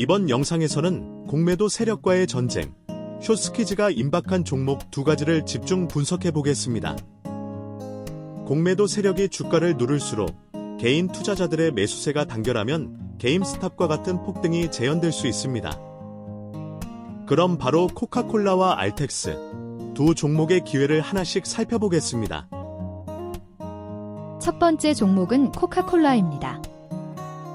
이번 영상에서는 공매도 세력과의 전쟁, 쇼스키즈가 임박한 종목 두 가지를 집중 분석해 보겠습니다. 공매도 세력이 주가를 누를수록 개인 투자자들의 매수세가 단결하면 게임스탑과 같은 폭등이 재현될 수 있습니다. 그럼 바로 코카콜라와 알텍스 두 종목의 기회를 하나씩 살펴보겠습니다. 첫 번째 종목은 코카콜라입니다.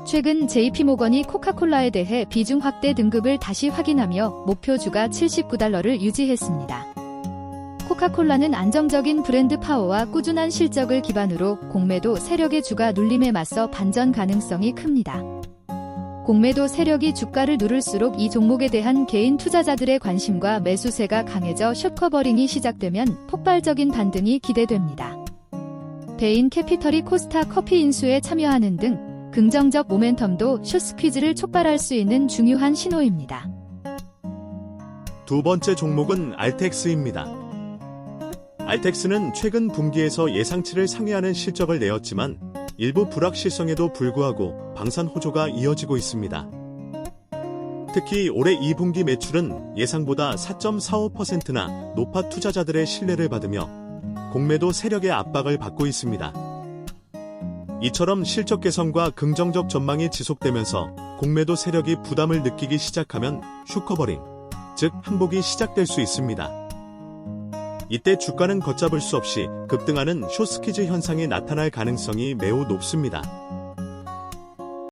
최근 JP모건이 코카콜라에 대해 비중 확대 등급을 다시 확인하며 목표 주가 79달러를 유지했습니다. 코카콜라는 안정적인 브랜드 파워와 꾸준한 실적을 기반으로 공매도 세력의 주가 눌림에 맞서 반전 가능성이 큽니다. 공매도 세력이 주가를 누를수록 이 종목에 대한 개인 투자자들의 관심과 매수세가 강해져 숏커버링이 시작되면 폭발적인 반등이 기대됩니다. 베인 캐피털이 코스타 커피 인수에 참여하는 등 긍정적 모멘텀도 숏스퀴즈를 촉발할 수 있는 중요한 신호입니다. 두 번째 종목은 알텍스입니다. 알텍스는 최근 분기에서 예상치를 상회하는 실적을 내었지만 일부 불확실성에도 불구하고 방산 호조가 이어지고 있습니다. 특히 올해 2분기 매출은 예상보다 4.45%나 높아 투자자들의 신뢰를 받으며 공매도 세력의 압박을 받고 있습니다. 이처럼 실적 개선과 긍정적 전망이 지속되면서 공매도 세력이 부담을 느끼기 시작하면 슈커버링, 즉 항복이 시작될 수 있습니다. 이때 주가는 걷잡을 수 없이 급등하는 쇼스키즈 현상이 나타날 가능성이 매우 높습니다.